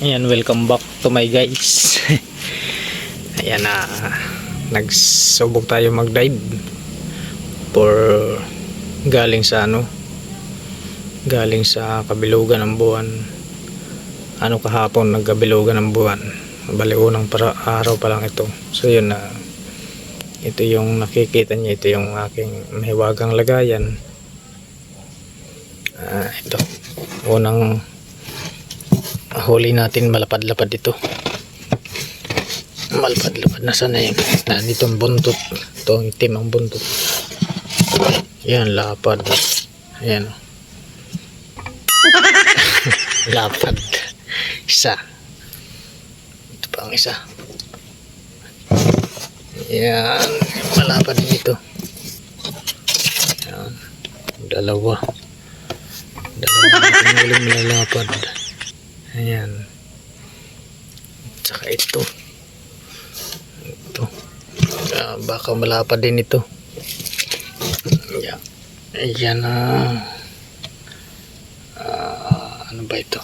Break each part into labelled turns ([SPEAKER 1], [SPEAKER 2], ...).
[SPEAKER 1] Ayan, welcome back to my guys. Ayan na, nagsubok tayo mag-dive for galing sa ano, galing sa kabilugan ng buwan. Ano kahapon, nagkabilugan ng buwan. Bali, unang para, araw pa lang ito. So yun na, ito yung nakikita niyo, ito yung aking mahiwagang lagayan. Ah, ito, unang huli natin malapad-lapad ito. Malapad-lapad na sana yung nandito ang buntot ito ang itim ang buntot yan lapad. Ayan. O. lapad. Isa. Ito pa ang isa. Yan. Malapad din ito. Yan. Dalawa. Dalawa. Uling malalapad Ayan. Tsaka ito. Ito. Ah, baka malapad din ito. Ayan. Ayan na. Ah, ano ba ito?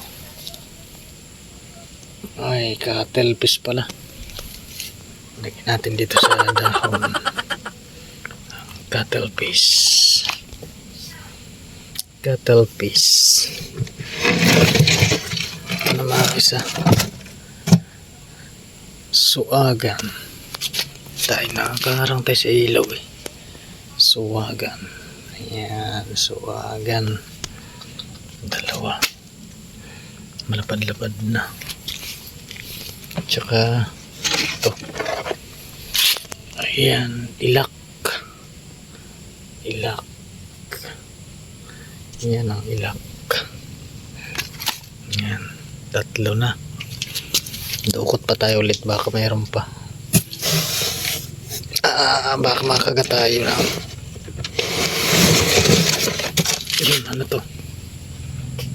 [SPEAKER 1] Ay, cuttlefish pala. Lagyan natin dito sa dahon. Ano mga isa. Suagan tayo nakakarang tayo sa ilaw eh. Suwagan. Ayan suwagan. Dalawa. Malapad-lapad na. Tsaka ito. Ayan ilak. Ilak. Yan ang ilak tatlo na. Dukot pa tayo ulit baka mayroon pa. Ah baka makagat tayo na. Yun ano to?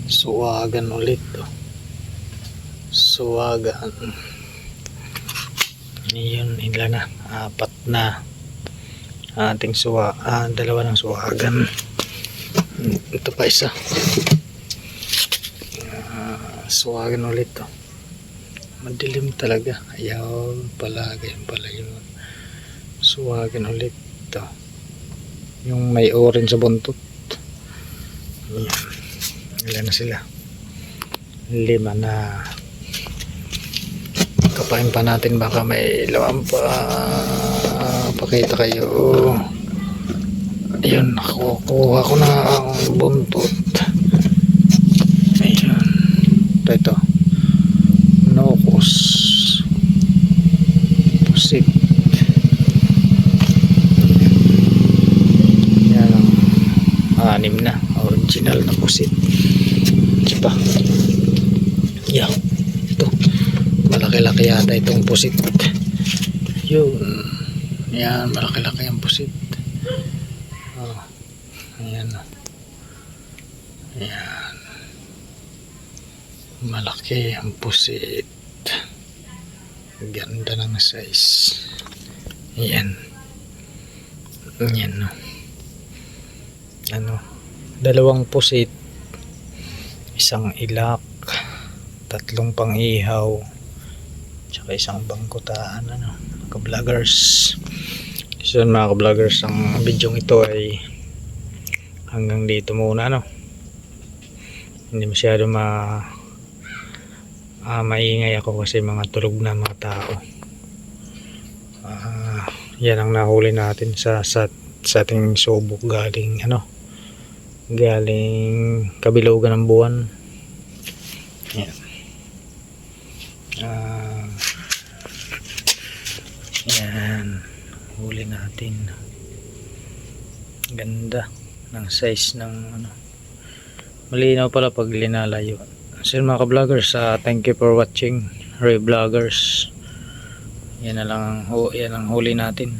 [SPEAKER 1] Suwagan ulit to. Suwagan. Yun ilan na. Apat na ating suwa ah, dalawa ng suwagan. Ito pa isa suwagan ulit to. Madilim talaga. Ayaw pala ganyan pala yun. Suwagan ulit to. Yung may orange sa buntot. Ilan na sila. Lima na. Kapain pa natin. Baka may lawan pa. Pakita kayo. Ayun nakukuha ko na ang buntot ito ito. Nokos pusit. Yan anim na original na pusit. Pa. Yan. Ito. Malaki-laki yata itong pusit. Yun. Yan malaki-laki ang pusit. Oh, ayan. Ayan malaki ang pusit. Ganda ng size. Yan. Yan no. Ano? Dalawang pusit. Isang ilak. Tatlong pang ihaw tsaka isang bangkutaan ano? Ka-vloggers so yun, mga ka-vloggers ang video ito ay hanggang dito muna no? Hindi masyado ma ah, maingay ako kasi mga tulog na mga tao. Ah, yan ang nahuli natin sa sa, sa ating subok galing ano galing kabilugan ng buwan. Yan. Ah, yan. Huli natin. Ganda ng size ng ano. Malinaw pala pag linalayo So yun mga ka-vloggers, ah, thank you for watching Ray Vloggers. Yan na lang ang, hu- yan ang huli natin.